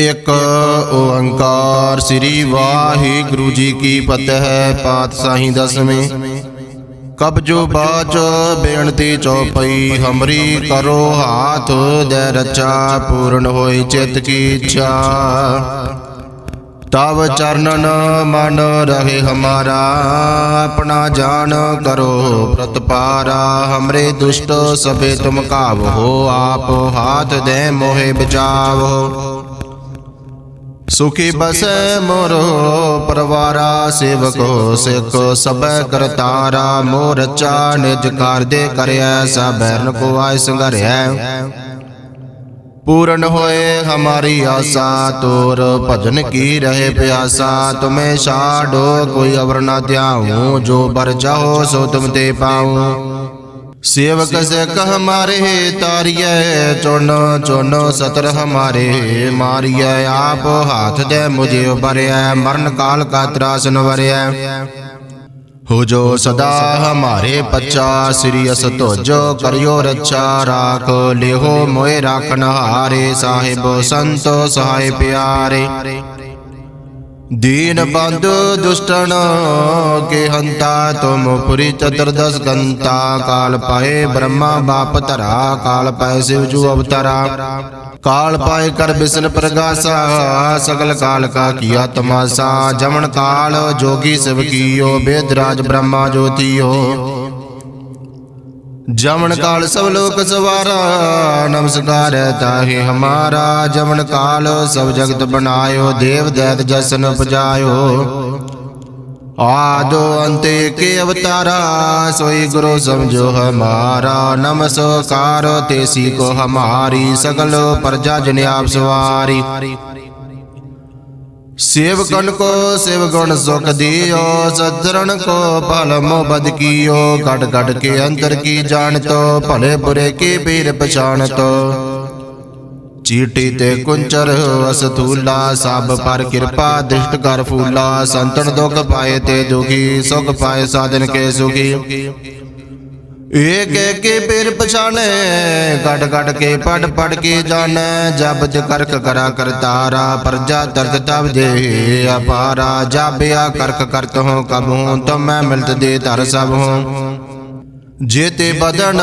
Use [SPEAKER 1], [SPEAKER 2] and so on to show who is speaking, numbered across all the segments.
[SPEAKER 1] ਇਕ ਓੰਕਾਰ ਸ੍ਰੀ ਵਾਹਿਗੁਰੂ ਜੀ ਕੀ ਫਤਿਹ ਪਾਤਸ਼ਾਹੀ ਦਸਵੇਂ। ਕਬਜੋ ਬਾਚ ਬੇਨਤੀ ਚਉਪਈ ਹਮਰੀ ਕਰੋ ਹਾਥ ਦੇ ਰਚਾ ਪੂਰਨ ਹੋਈ ਚਿਤ ਕੀ ਇੱਛਾ। ਤਵ ਚਰਨਨ ਮਨ ਰਹੇ ਹਮਾਰਾ, ਆਪਣਾ ਜਾਨ ਕਰੋ ਪ੍ਰਤਪਾਰਾ। ਹਮਰੇ ਦੁਸ਼ਟ ਸਭੇ ਤੁਮ ਹੋ, ਆਪ ਹਾਥ ਦੇ ਮੋਹਿ ਬਚਾਵੋ। ਸੁਖੀ ਬਸੈ ਮੋਰੋ ਪਰਵਾਰਾ ਸੇਵਕੋ ਸਿੱਖ ਸਬੈ ਕਰਤਾਰਾ ਮੋਰ ਰਚਾ ਨਿਜ ਕਾਰ ਦੇ ਕਰਿਆ ਸਬੈਰਨ ਕੋ ਆਇ ਸੰਗਰਿਆ ਪੂਰਨ ਹੋਏ ਹਮਾਰੀ ਆਸਾ ਤੋਰ ਭਜਨ ਕੀ ਰਹੇ ਪਿਆਸਾ ਤੁਮੇ ਛਾੜੋ ਕੋਈ ਅਵਰ ਨਾ ਧਿਆਉ ਜੋ ਬਰ ਜਾਓ ਸੋ ਤੁਮ ਤੇ ਪਾਉ। ਸੇਵਕ ਸਿਖ ਹਮਾਰੇ ਤਾਰੀਐ ਚੁਣ ਚੁਣ ਸਤਰ ਹਮਾਰੇ ਮਾਰੀਐ। ਆਪ ਹਾਥ ਦੇ ਮੁਝੇ ਉਬਰਿਐ ਮਰਨ ਕਾਲ ਕਾ ਤਰਾਸਨ ਵਰਿਐ। ਹੋ ਜੋ ਸਦਾ ਹਮਾਰੇ ਪੱਚਾ ਸ੍ਰੀ ਅਸ ਤੁਜੋ ਕਰਿਓ ਰੱਛਾ ਰਾਖ ਲਿਹੋ ਮੋਏ ਰਾਖਨ ਹਾਰੇ ਸਾਹਿਬ ਸੰਤੋ ਸਹਾਇ ਪਿਆਰੇ। ਦੀਨ ਬੰਦ ਦੁਸ਼ਟਣ ਕੇ ਹੰਤਾ ਤੁਮ ਪੁਰੀ ਚਤੁਰਦਸ ਗੰਤਾ। ਕਾਲ ਪਾਏ ਬ੍ਰਹਮਾ ਬਾਪ ਧਰਾ, ਕਾਲ ਪਾਏ ਸਿਵ ਜੂ ਅਵਤਾਰਾ। ਕਾਲ ਪਾਏ ਕਰ ਬਿਸਨ ਪ੍ਰਗਾਸਾ, ਸਗਲ ਕਾਲ ਕਾ ਕੀਆ ਤਮਾਸਾ। ਜਮਨ ਕਾਲ ਜੋਗੀ ਸਿਵ ਕੀਓ ਬੇਦਰਾਜ ਬ੍ਰਹਮਾ ਜੋਤੀਓ। ਜਮਨ ਕਾਲ ਸਭ ਲੋਕ ਸਵਾਰਾ ਨਮਸਕਾਰ ਤਾਹੇ ਹਮਾਰਾ। ਜਮਨ ਕਾਲ ਸਭ ਜਗਤ ਬਨਾਇਓ ਦੇਵ ਦੈਤ ਜਸਨ ਉਪਜਾਇਓ। ਆਦੋ ਅੰਤੇ ਕੇ ਅਵਤਾਰਾ, ਸੋਈ ਗੁਰੂ ਸਮਝੋ ਹਮਾਰਾ। ਨਮਸਕਾਰ ਤੇਸੀ ਕੋ ਹਮਾਰੀ, ਸਗਲ ਪ੍ਰਜਾ ਜਨ ਆਪ ਸਵਾਰੀ। ਸੇਵਕਨ ਕੋ, ਸਿਵ ਗੁਣ ਸੁਖ ਦਿਓ ਸਧਰਨ ਕੋ ਭਲ ਮੁਬਦ ਕੀਓ ਘਟ ਘਟ ਕੇ ਅੰਦਰ ਕੀ ਜਾਣਤੋ ਭਲੇ ਬੁਰੇ ਕੀ ਬੀਰ ਪਛਾਣਤੋ ਚੀਟੀ ਤੇ ਕੁੰਚਰ ਅਸਤੂਲਾ ਸਭ ਪਰ ਕਿਰਪਾ, ਦਿਸ਼ਟ ਕਰ ਫੂਲਾ, ਸੰਤਨ ਦੁਖ ਪਾਏ ਤੇ ਦੁਖੀ, ਸੁਖ ਪਾਏ ਸਾਧਨ ਕੇ ਸੁਖੀ। ਇਹ ਕਹਿ ਕੇ ਪੇਰ ਪਛਾਣੇ ਕੱਟ ਕੱਟ ਕੇ ਪੜ ਪੜ ਕੇ ਜਾਣੈ, ਜਬ ਜਕਰਕ ਕਰਾ ਕਰਤਾਰਾ ਪਰਜਾ ਦਰਦ ਤਬ ਦੇ ਅਪਾਰਾ ਜਾਬਿਆ ਕਰਕ ਕਰਤ ਹੋ ਕਬੂ ਤੁਮੈ ਮਿਲਤ ਦੇ ਧਰ ਸਭ। ਹੋ ਜੇਤੇ ਬਦਨ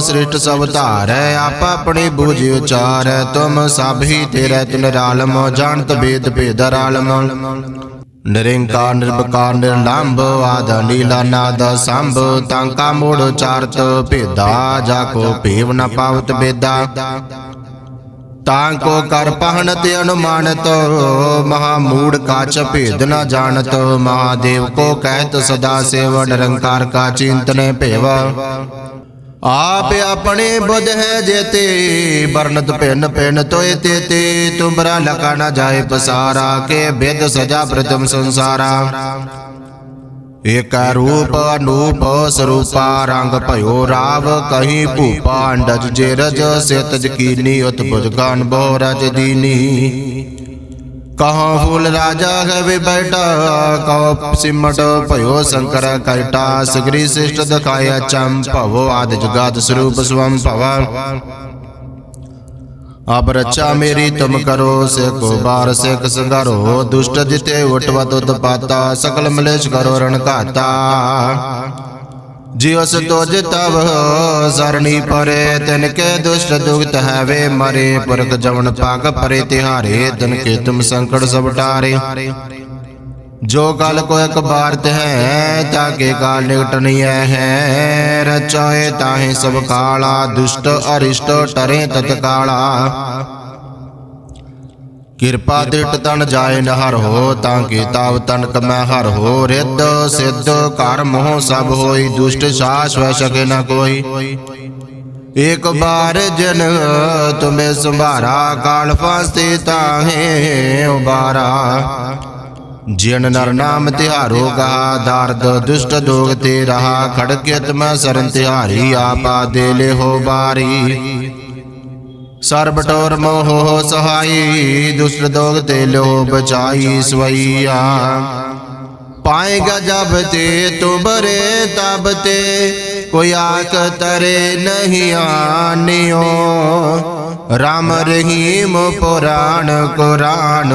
[SPEAKER 1] ਸ੍ਰਿਸ਼ਟ ਸਭ ਧਾਰੈ, ਆਪ ਆਪਣੇ ਬੂਝ ਉਚਾਰੈ, ਤੁਮ ਸਭ ਹੀ ਤੇਰੇ ਤੁਨ ਰਾਲਮ, ਜਾਣਤ ਬੇਦ ਭੇਦ ਰਾਲਮ। ਨਿਰੰਕਾਰ ਨਿਰਭਕਾਰ ਨਿਰਲੰਭ ਆਦ ਨੀਲਾ ਨਾਦ, ਸੰਭ ਤਾਂ ਕਾ ਮੂੜ, ਚਾਰਤ, ਭੇਦਾ, ਜਾ ਕੋ ਭੇਵ ਨ ਪਾਵਤ ਬੇਦਾ। ਤਾਂ ਕੋ ਕਰ ਪਹਣਤ, ਅਨੁਮਾਨਤ, ਮਹਾ ਮੂੜ ਕਾਚ ਭੇਦ ਨ ਜਾਣਤ, ਮਹਾਦੇਵ ਕੋ ਕਹਿਤ ਸਦਾ ਸੇਵ ਨਿਰੰਕਾਰ ਕਾ ਚਿੰਤਨੇ ਭੇਵਾ। ਆਪ ਆਪਣੇ ਬੁੱਧ ਹੈ ਜੇਤੇ, ਵਰਨਤ ਭਿੰਨ ਭਿੰਨ ਤੋਏ ਤੇ ਤੁਮਰਾ ਲਕਾ ਨ ਜਾਏ ਪਸਾਰਾ, ਕੇ ਬਿਦ ਸਜਾ ਪ੍ਰਤਮ ਸੰਸਾਰਾ। ਏਕ ਰੂਪ ਅਨੂਪ ਸਰੂਪਾ, ਰੰਗ ਭਇਓ ਰਾਵ ਕਹੀਂ ਭੂਪਾ, ਅੰਡਜ ਜੇ ਰਜ ਸਿਤ ਜਕੀਨੀ ਉਤਪੁਜ ਗਾਨ ਬਹੁ ਰਜ ਦੀਨੀ। ਕਹਾਂ ਫੂਲ ਰਾਜਾ ਹੈ ਬੈਠਾ ਕਉ ਸਿਮਟ ਭਇਓ ਸ਼ੰਕਰ ਕਲਟਾ ਸਗਰੀ ਸਿਸ਼ਟ ਦਿਖਾਇਆ ਚੰ ਭਵੋ ਆਦ ਜਗਾਤ ਸਰੂਪ ਸਵੰ ਭਵਾ। ਅਬ ਰੱਛਾ ਮੇਰੀ ਤੁਮ ਕਰੋ, ਸਿਖ ਬਾਰ ਸਿਖ ਸੰਗਰੋ ਦੁਸ਼ਟ ਜਿਤੇ ਉਟਵਤ ਉਤਪਾਤਾ ਸਕਲ ਮਲੇਸ਼ ਕਰੋ ਰਣ ਘਾਤਾ। ਜਿਉ ਸਤੋਜ ਤਵ, ਸਰਣੀ ਪਰੇ ਤਿਨ ਕੇ ਦੁਸ਼ਟ ਦੁਗਤ ਹੈਵੇ ਮਰੇ, ਪੁਰਖ ਜਵਨ ਪਾਗ ਪਰੇ ਤਿਹਾਰੇ ਤਨ ਕੇ ਤੁਮ ਸੰਕਟ ਸਭ ਟਾਰੇ। ਜੋ ਕਲ ਕੋ ਇੱਕ ਬਾਰਤ ਹੈ ਤਾਕੇ ਕਾਲ ਨਿਕਟ ਨਹੀਂ ਹੈ। ਰਚਾਏ ਤਾਹੇ ਸਭ ਕਾਲਾ, ਦੁਸ਼ਟ ਅਰਿਸ਼ਟ ਟਰੇ ਤਤਕਾਲਾ। ਕਿਰਪਾ ਦ੍ਰਿਟ ਤਨ ਜਾਏ ਨਹਰ ਹੋ ਤਾਂ ਕਿ ਤਾਵ ਤਨ ਕਮੈ ਹਰ ਹੋ ਰਿੱਧ ਸਿੱਧ ਘਰ ਮੋਹ ਸਭ ਹੋਈ ਦੁਸ਼ਟ ਸਾਸ ਵੈ ਸਕੇ ਨ ਕੋਈ। ਇੱਕ ਬਾਰ ਜਨ ਤੁਮੇ ਸੰਭਾਰਾ ਕਾਲ ਫਾਸਤੇ ਤਾਹੇ ਉਬਾਰਾ। ਜਿਨ ਨਰ ਨਾਮ ਤਿਹਾਰੋ ਗਾ ਦਰਦ ਦੁਸ਼ਟ ਦੋਗ ਤੇ ਰਹਾ ਖੜਕਿਤ ਮੈਂ ਸਰਨ ਤਿਹਾਰੀ ਆਪਾ ਦੇ ਲੈ ਹੋ ਬਾਰੀ। ਸਰ ਬਟੋਰ ਮੋਹ ਸਹਾਈ ਦੁਸਰ ਦੋਗ ਤੇ ਲੋ ਬਚਾਈ ਸਵਈਆ। پائیں گا جب تے تو برے تب تے کوئی آکھ ترے نہیں آنیوں رام رحیم پران قرآن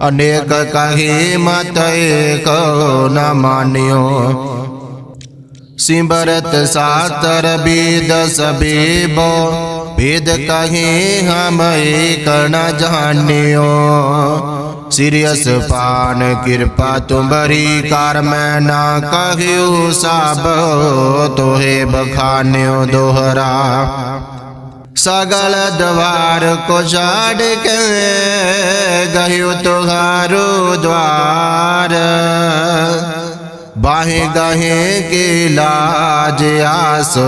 [SPEAKER 1] انیک کہیں مت ایک نہ مانیوں سیمبرت ساتر بید سبیبوں ਵੇਦ ਕਹੇ ਹਮ ਏਕ ਨ ਜਾਣਿਓ। ਸਿਰਿਅਸ ਪਾਨ ਕਿਰਪਾ ਤੁਮਰੀ ਕਰ ਮੈਂ ਨਾ ਕਹਿਓ ਸਭ, ਤੋਹੇ ਬਖਾਨਿਓ ਦੋਹਰਾ। ਸਗਲ ਦਵਾਰ ਕੋ ਛਾੜ ਕੇ ਗਇਓ ਤੁਹਾਰੋ ਦਵਾਰ। ਬਾਹੇ ਗਾਹੇ ਕੇ ਲਾਜ ਆਸ,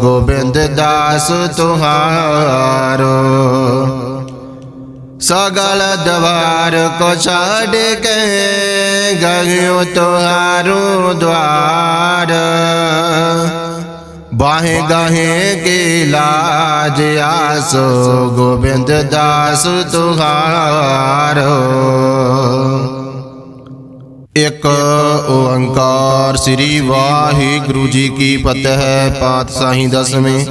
[SPEAKER 1] ਗੋਬਿੰਦ ਦਾਸ ਤੁਹਾਰੋ। ਸਗਲ ਦਵਾਰ ਕੋ ਛਾੜ ਕੇ ਗਇਓ ਤੁਹਾਰੂ ਦਵਾਰ ਬਾਹੇ ਗਾਹੇ ਕੇ ਲਾਜ ਆਸ, ਗੋਬਿੰਦ ਦਾਸ ਤੁਹਾਰੋ। ਇਕ ਓੰਕਾਰ ਸ੍ਰੀ ਵਾਹਿਗੁਰੂ ਜੀ ਕੀ ਫਤਿਹ ਪਾਤਸ਼ਾਹੀ ਦਸਵੇਂ।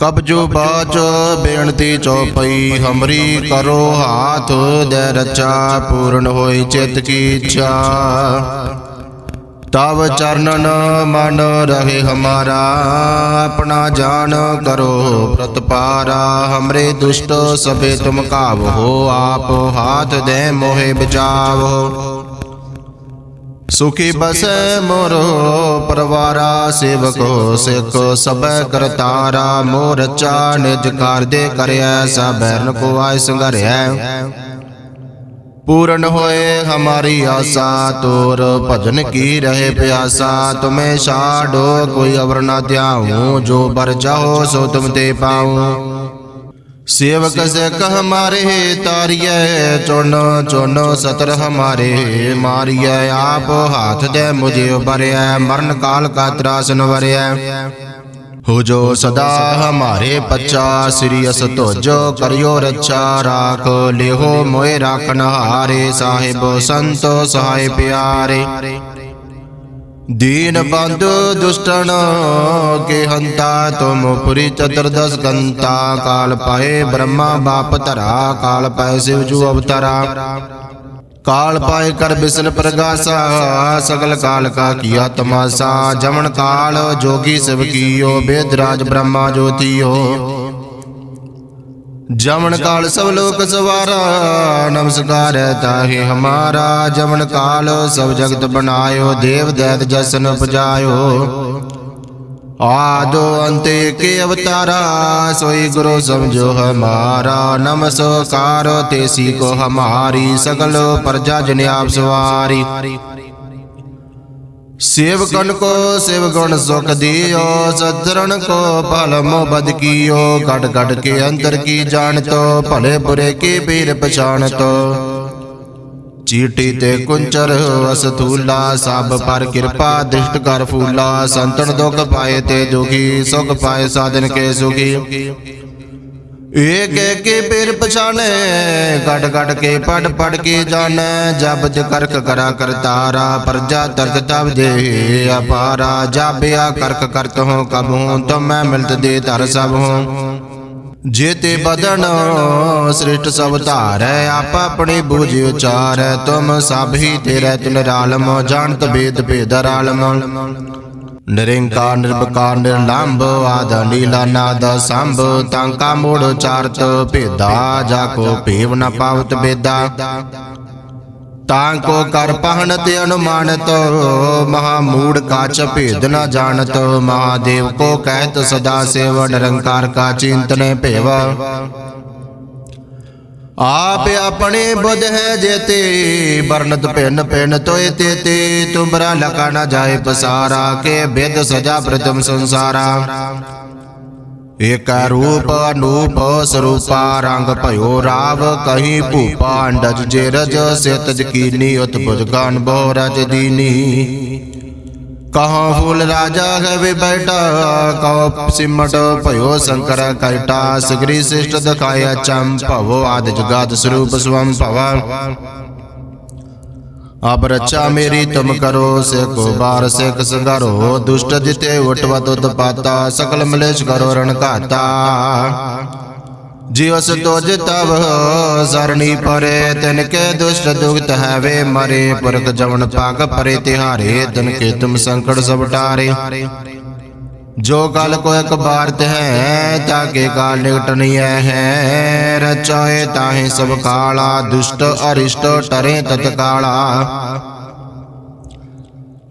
[SPEAKER 1] ਕਬਜੋ ਬਾਚ ਬੇਨਤੀ ਚੌਪਈ, ਹਮਰੀ ਕਰੋ ਹਾਥ ਦੇ ਰਚਾ ਪੂਰਨ ਹੋਈ ਚਿਤ ਕੀ ਇੱਛਾ। ਤਵ ਚਰਨਨ ਮਨ ਰਹੇ ਹਮਾਰਾ, ਆਪਣਾ ਜਾਨ ਕਰੋ ਪ੍ਰਤਪਾਰਾ। ਹਮਰੇ ਦੁਸ਼ਟ ਸਭੇ ਤੁਮ ਕਾਵ ਹੋ, ਆਪ ਹਾਥ ਦੇ ਮੋਹਿ ਬਚਾਵੋ। ਸੁਖੀ ਬਸੈ ਮੋਰੋ ਪਰਵਾਰਾ ਸੇਵਕੋ ਸਿਖ ਸਭੈ ਕਰਤਾਰਾ ਮੋਰ ਚਾ ਨਿਜ ਕਰਦੇ ਕਰਿਆ ਸਭੈਰਨ ਕੋ ਆਇ ਸੰਗਰਿਆ ਪੂਰਨ ਹੋਏ ਹਮਾਰੀ ਆਸਾ ਤੋਰ ਭਜਨ ਕੀ ਰਹੇ ਪਿਆਸਾ ਤੁਮੇ ਛਾੜੋ ਕੋਈ ਅਵਰ ਨਾ ਧਿਆਉ ਜੋ ਬਰ ਚਾਹੋ ਸੋ ਤੁਮ ਤੇ ਪਾਉ। ਸੇਵਕ ਸਿਖ ਹਮਾਰੇ ਤਾਰੀਐ ਚੁਣ ਚੁਣ ਸਤਰ ਹਮਾਰੇ ਮਾਰੀਐ ਆਪ ਹਾਥ ਦੇ ਮੁਝੇ ਉਬਰਿਐ ਮਰਨ ਕਾਲ ਕਾ ਤਰਾਸਨ ਵਰਿਐ। ਹੋ ਜੋ ਸਦਾ ਹਮਾਰੇ ਪੱਚਾ ਸ੍ਰੀ ਅਸ ਤੁਜੋ ਕਰਿਓ ਰੱਛਾ ਰਾਖ ਲਿਹੋ ਮੋਏ ਰਾਖਨ ਹਾਰੇ ਸਾਹਿਬ ਸੰਤੋ ਸਹਾਇ ਪਿਆਰੇ। ਦੀਨ ਬੰਦ ਦੁਸ਼ਟਣ ਕੇ ਹੰਤਾ ਤੁਮ ਉਪਰੀ ਚਤੁਰਦਸ ਕੰਤਾ ਕਾਲ ਪਾਏ ਬ੍ਰਹਮਾ ਬਾਪ ਧਰਾ ਕਾਲ ਪਾਏ ਸਿਵ ਜੂ ਅਵਤਾਰਾ ਕਾਲ ਪਾਏ ਕਰ ਬਿਸਨ ਪ੍ਰਗਾਸਾ ਸਗਲ ਕਾਲ ਕਾ ਕੀਆ ਤਮਾਸਾ ਜਮਨ ਕਾਲ ਜੋਗੀ ਸਭ ਕੀਓ ਬੇਦਰਾਜ ਬ੍ਰਹਮਾ ਜੋਤੀਓ ਜਮਨ ਕਾਲ ਸਭ ਲੋਕ ਸਵਾਰਾ, ਨਮਸਕਾਰ ਤਾਹੇ ਹਮਾਰਾ। ਜਮਨ ਕਾਲ ਸਭ ਜਗਤ ਬਨਾਇਓ ਦੇਵ ਦੈਤ ਜਸਨ ਪਜਾਇਓ ਆਦੋ ਅੰਤੇ ਕੇ ਅਵਤਾਰਾ, ਸੋਈ ਗੁਰੂ ਸਮਝੋ ਹਮਾਰਾ। ਨਮਸਕਾਰ, ਤੇਸੀ ਕੋ ਹਮਾਰੀ, ਸਗਲ ਪ੍ਰਜਾ ਜਨ ਆਪ ਸਵਾਰੀ। ਸੇਵਕਨ ਕੋ, ਸੇਵ ਗੁਣ ਸੁਖ ਦਿਓ ਸਧਰਨ ਕੋ ਭਲ ਮੁਬਦ ਕੀਓ ਘਟ ਘਟ ਕੇ ਅੰਦਰ ਕੀ ਜਾਣ ਜਾਣਤੋ ਭਲੇ ਬੁਰੇ ਕੀ ਬੀਰ ਪਛਾਣਤੋ ਚੀਟੀ ਤੇ ਕੁੰਚਰ ਅਸਤੂਲਾ ਸਭ ਪਰ ਕਿਰਪਾ ਦ੍ਰਿਸ਼ਟ ਕਰ ਫੂਲਾ, ਸੰਤਨ ਦੁਖ ਪਾਏ ਤੇ ਦੁਖੀ ਸੁਖ ਪਾਏ ਸਾਧਨ ਕੇ ਸੁਖੀ। ਏਕ ਏਕ ਕੇ ਪੇਰ ਪਛਾਨੇ ਗੜ ਗੜ ਕੇ ਪੜ ਪੜ ਕੇ ਜਾਣੈ, ਜਬ ਕਰਕ ਕਰਾ ਕਰਤਾਰਾ ਪ੍ਰਜਾ ਤਰਕ ਤਬ ਦੇ ਅਪਾਰਾ ਜਾਬਿਆ ਕਰਕ ਕਰਤ ਹੋ ਕਬ ਹੂੰ ਤੁਮ ਮੈਂ ਮਿਲਤ ਦੇ ਧਰ ਸਭ ਹੂੰ। ਜੇਤੇ ਬਦਨ ਸ੍ਰਿਸ਼ਟ ਸਭ ਧਾਰੈ, ਆਪ ਆਪਣੇ ਬੂਝ ਉਚਾਰੈ, ਤੁਮ ਸਭ ਹੀ ਤੇਰੇ, ਤੁਨ ਰਾਲਮ, ਜਾਣਤ ਭੇਦ ਭੇਦਰ ਨਿਰੰਕਾਰ ਨਿਰਭਕਾਰ ਨਿਰਲੰਭ ਆਦ ਨੀਲਾ ਨਾਦ ਸੰਭ ਤਾਂਕਾ ਮੋੜ ਚਾਰਤ ਭੇਦਾ, ਜਾ ਕੋ ਭੇਵ ਨ ਪਾਵਤ ਬੇਦਾ। ਤਾਂ ਕੋ ਕਰ ਪਹਨਤ ਅਨੁਮਾਨਤ, ਮਹਾ ਮੂੜ ਕਾਚ ਭੇਦ ਨ ਜਾਣਤ, ਮਹਾਦੇਵ ਕੋ ਕਹਿਤ ਸਦਾ ਸੇਵ, ਨਿਰੰਕਾਰ ਕਾ ਚਿੰਤਨੇ ਭੇਵ। ਆਪ ਆਪਣੇ ਬੁੱਧ ਹੈ ਜੇਤੇ ਬਰਨਤ ਭਿੰਨ ਭਿੰਨ ਤੋਏ ਤੇ ਤੇ ਤੁਮਰਾ ਲਕਾ ਨ ਜਾਏ ਪਸਾਰਾ, ਕੇ ਬਿਦ ਸਜਾ ਪ੍ਰਤਮ ਸੰਸਾਰਾ। ਏਕ ਰੂਪ ਅਨੂਪ ਸਰੂਪਾ, ਰੰਗ ਭਇਓ ਰਾਵ ਕਹੀ ਭੂਪਾ, ਅੰਡਜ ਜੇ ਰਜ ਸਿਤ ਜਕੀਨੀ, ਉਤਪੁਜ ਗਨ ਬਹੁ ਰਜ ਦੀਨੀ। ਕਹਾਂ ਫੂਲ ਰਾਜਾ ਹੈ ਬੈਠਾ ਕਉ ਸਿਮਟ ਭਇਓ ਸ਼ੰਕਰ ਕੈਟਾ ਸਗਰੀ ਸਿਸ਼ਟ ਦਿਖਾਇਆ ਚੰਮ ਭਵੋ, ਆਦ ਜਗਤ ਸਰੂਪ ਸਵੰ ਭਵਾ। ਅਬ ਰੱਛਾ ਮੇਰੀ ਤੁਮ ਕਰੋ ਸਿਕੋ ਬਾਰ ਸਿਕ ਸੰਗਰੋ ਦੁਸ਼ਟ ਜਿਤੇ ਉਟਵਤ ਉਤਪਾਤਾ, ਸਕਲ ਮਲੇਸ਼ ਕਰੋ ਰਣ ਘਾਤਾ। ਜਿਉਸ ਤੁਜ ਤਵ, ਸਰਣੀ ਪਰੇ ਤਿਨ ਕੇ ਦੁਸ਼ਟ ਦੁਗਤ ਹੈਵੇ, ਮਰੇ ਪੁਰਖ ਜਵਨ ਪਾਗ ਪਰੇ, ਤਿਹਾਰੇ ਤਿਨ ਕੇ ਤੁਮ ਸੰਕਟ ਸਭ ਟਾਰੇ। ਜੋ ਕਲ ਕੋ ਇੱਕ ਬਾਰਤ ਹੈ ਤਾਕੇ ਕਾਲ ਨਿਕਟ ਨਹੀਂ ਹੈ, ਰਚਾਏ ਤਾਹੇ ਸਭ ਕਾਲਾ, ਦੁਸ਼ਟ ਅਰਿਸ਼ਟ ਟਰੇ ਤਤਕਾਲਾ।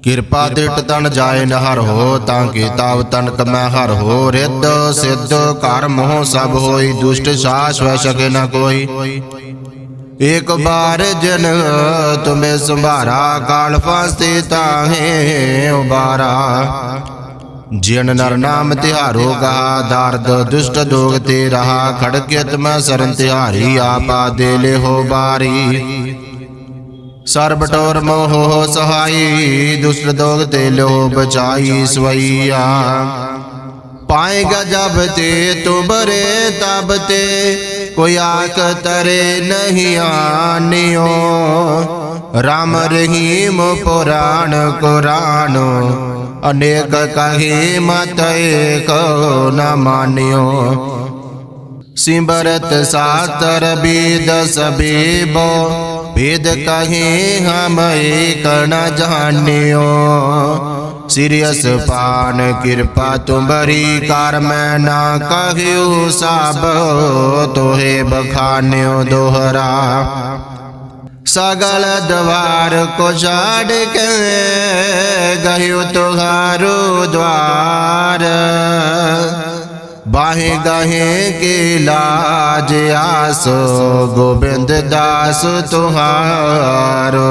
[SPEAKER 1] ਕਿਰਪਾ ਦਿਟ ਤਨ ਜਾਏ ਨਹਰ ਹੋ, ਤਾਂ ਕੀ ਤਾਵ ਤਨ ਕਮੈ ਹਰ ਹੋ। ਰਿੱਧ ਸਿੱਧ ਕਰ ਮੋਹ ਸਭ ਹੋਈ, ਦੁਸ਼ਟ ਸਾਸ ਸਕੇ ਨ ਕੋਈ। ਇਕ ਬਾਰ ਜਨ ਤੁਮੇ ਸੰਭਾਰਾ, ਕਾਲ ਫਾਸਤੇ ਤਾਹੇ ਉਬਾਰਾ। ਜਿਨ ਨਰ ਨਾਮ ਤਿਹਾਰੋ ਗਾ, ਦਰਦ ਦੁਸ਼ਟ ਦੋਗ ਤੇ ਰਹਾ। ਖੜਕਿਤ ਮੈਂ ਸਰਨ ਤਿਹਾਰੀ, ਆਪਾ ਦੇ ਲੈ ਹੋ ਬਾਰੀ। ਸਰਬ ਟੋਰ ਮੋਹ ਸਹਾਈ ਦੁਸਰ ਦੋਗ ਤੇ ਲੋਭ ਚਾਈ ਸਵਈਆ। ਪਾਏਗਾ ਜਬ ਤੇ ਤੁਬਰੇ ਤਬ ਤੇ ਕੋਈ ਆਕ ਤਰੇ ਨਹੀਂ ਆਨਿਓ। ਰਾਮ ਰਹੀਮ ਪੁਰਾਣ ਕੁਰਾਨ, ਅਨੇਕ ਕਹੀ ਮਤ ਏਕ ਨ ਮਾਨਿਓ। ਸਿਮਰਤ ਸਾਤਰ ਬੀਦ ਸਬੀਬੋ ਭੇਦ ਕਹੇ ਹਮ ਏਕ ਨ ਜਾਣਿਓ? ਸਿਰਿਅਸ ਪਾਨ ਕਿਰਪਾ ਤੁਮਰੀ ਕਰ ਮੈਂ ਨਾ ਕਹਿਓ ਸਭ, ਤੋਹੇ ਬਖਾਨਿਓ ਦੋਹਰਾ। ਸਗਲ ਦਵਾਰ ਕੋ ਛਾੜ ਕੇ ਗਇਓ ਤੁਹਾਰੋ ਦਵਾਰ। ਬਾਹੇ ਗਾਹੇ ਕੇ ਲਾਜ ਆਸ, ਗੋਬਿੰਦ ਦਾਸ ਤੁਹਾਰੋ।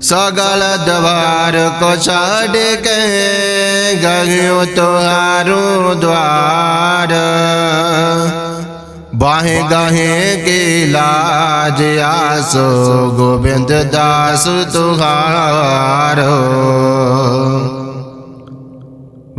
[SPEAKER 1] ਸਗਲ ਦਵਾਰ ਕੋ ਛਾੜ ਕੇ ਗਹਿਓ ਤੁਹਾਰੂ ਦਵਾਰ ਬਾਹੇ ਗਾਹੇ ਕੇ ਲਾਜ ਆਸ, ਗੋਬਿੰਦ ਦਾਸ ਤੁਹਾਰੋ।